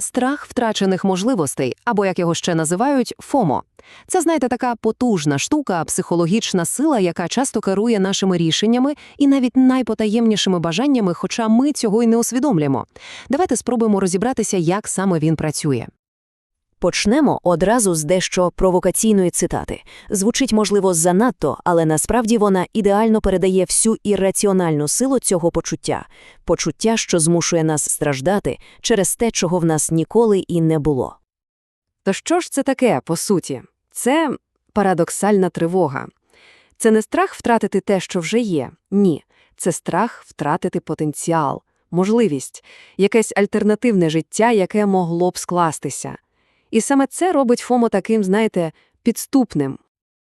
Страх втрачених можливостей, або як його ще називають, ФОМО. Це, знаєте, така потужна штука, психологічна сила, яка часто керує нашими рішеннями і навіть найпотаємнішими бажаннями, хоча ми цього й не усвідомлюємо. Давайте спробуємо розібратися, як саме він працює. Почнемо одразу з дещо провокаційної цитати. Звучить, можливо, занадто, але насправді вона ідеально передає всю ірраціональну силу цього почуття. Почуття, що змушує нас страждати через те, чого в нас ніколи і не було. То що ж це таке, по суті? Це парадоксальна тривога. Це не страх втратити те, що вже є. Ні. Це страх втратити потенціал, можливість, якесь альтернативне життя, яке могло б скластися. І саме це робить ФОМО таким, знаєте, підступним.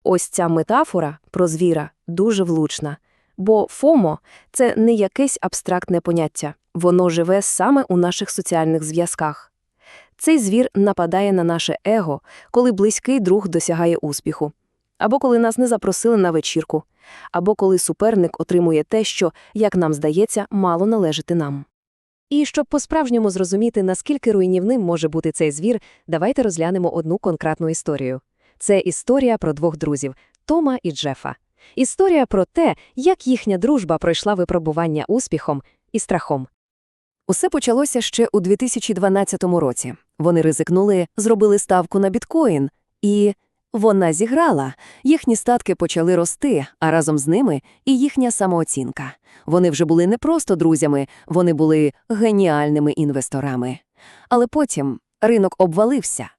Ось ця метафора про звіра дуже влучна. Бо ФОМО – це не якесь абстрактне поняття, воно живе саме у наших соціальних зв'язках. Цей звір нападає на наше его, коли близький друг досягає успіху, або коли нас не запросили на вечірку, або коли суперник отримує те, що, як нам здається, мало належати нам. І щоб по-справжньому зрозуміти, наскільки руйнівним може бути цей звір, давайте розглянемо одну конкретну історію. Це історія про двох друзів – Тома і Джефа. Історія про те, як їхня дружба пройшла випробування успіхом і страхом. Усе почалося ще у 2012 році. Вони ризикнули, зробили ставку на біткоін, і вона зіграла. Їхні статки почали рости, а разом з ними і їхня самооцінка. Вони вже були не просто друзями, вони були геніальними інвесторами. Але потім ринок обвалився.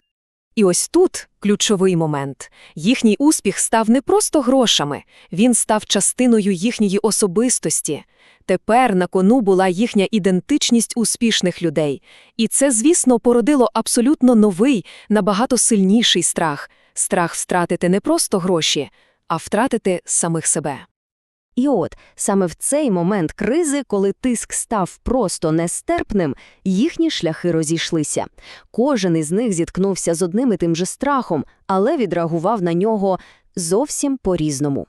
І ось тут ключовий момент. Їхній успіх став не просто грошами, він став частиною їхньої особистості. Тепер на кону була їхня ідентичність успішних людей. І це, звісно, породило абсолютно новий, набагато сильніший страх – страх втратити не просто гроші, а втратити самих себе. І от, саме в цей момент кризи, коли тиск став просто нестерпним, їхні шляхи розійшлися. Кожен із них зіткнувся з одним і тим же страхом, але відреагував на нього зовсім по-різному.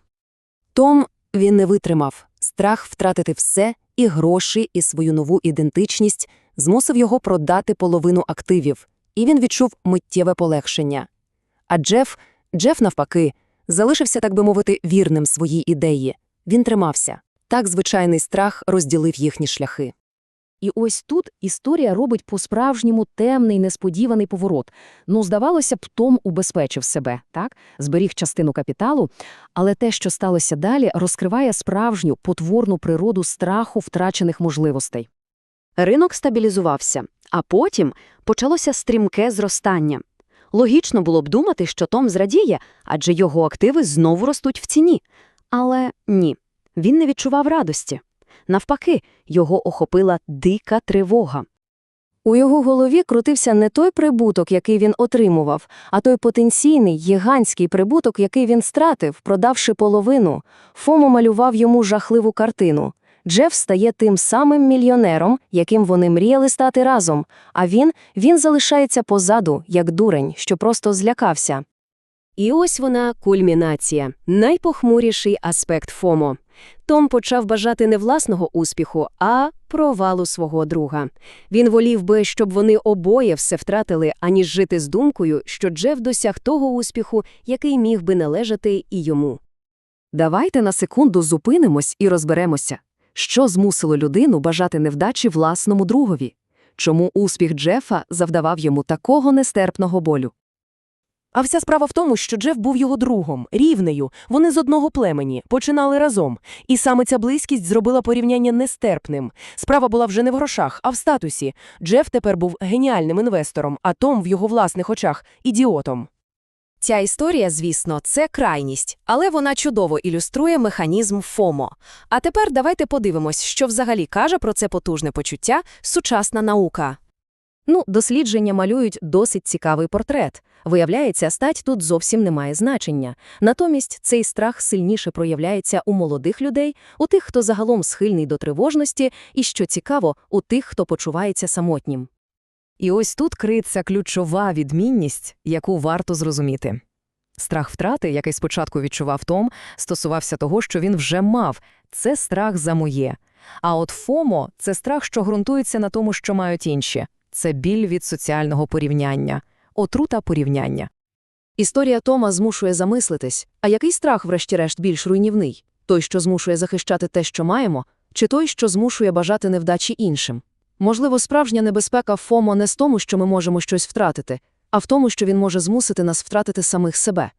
Том він не витримав. Страх втратити все, і гроші, і свою нову ідентичність змусив його продати половину активів, і він відчув миттєве полегшення. А Джеф, Джеф навпаки, залишився, так би мовити, вірним своїй ідеї. Він тримався. Так звичайний страх розділив їхні шляхи. І ось тут історія робить по-справжньому темний несподіваний поворот. Ну, здавалося б, Том убезпечив себе, так? зберіг частину капіталу, але те, що сталося далі, розкриває справжню потворну природу страху втрачених можливостей. Ринок стабілізувався, а потім почалося стрімке зростання. Логічно було б думати, що Том зрадіє, адже його активи знову ростуть в ціні. Але ні, він не відчував радості. Навпаки, його охопила дика тривога. У його голові крутився не той прибуток, який він отримував, а той потенційний, гігантський прибуток, який він стратив, продавши половину. Фомо малював йому жахливу картину. Джеф стає тим самим мільйонером, яким вони мріяли стати разом, а він, він залишається позаду, як дурень, що просто злякався. І ось вона кульмінація, найпохмуріший аспект ФОМО. Том почав бажати не власного успіху, а провалу свого друга. Він волів би, щоб вони обоє все втратили, аніж жити з думкою, що Джеф досяг того успіху, який міг би належати і йому. Давайте на секунду зупинимось і розберемося, що змусило людину бажати невдачі власному другові, чому успіх Джефа завдавав йому такого нестерпного болю. А вся справа в тому, що Джеф був його другом, рівнею, вони з одного племені, починали разом. І саме ця близькість зробила порівняння нестерпним. Справа була вже не в грошах, а в статусі. Джеф тепер був геніальним інвестором, а Том в його власних очах – ідіотом. Ця історія, звісно, це крайність, але вона чудово ілюструє механізм ФОМО. А тепер давайте подивимось, що взагалі каже про це потужне почуття сучасна наука. Ну, дослідження малюють досить цікавий портрет. Виявляється, стать тут зовсім не має значення. Натомість цей страх сильніше проявляється у молодих людей, у тих, хто загалом схильний до тривожності, і, що цікаво, у тих, хто почувається самотнім. І ось тут криється ключова відмінність, яку варто зрозуміти. Страх втрати, який спочатку відчував Том, стосувався того, що він вже мав – це страх за моє. А от ФОМО – це страх, що ґрунтується на тому, що мають інші. Це біль від соціального порівняння, отрута порівняння. Історія Тома змушує замислитись, а який страх, врешті-решт, більш руйнівний? Той, що змушує захищати те, що маємо, чи той, що змушує бажати невдачі іншим? Можливо, справжня небезпека ФОМО не з тому, що ми можемо щось втратити, а в тому, що він може змусити нас втратити самих себе.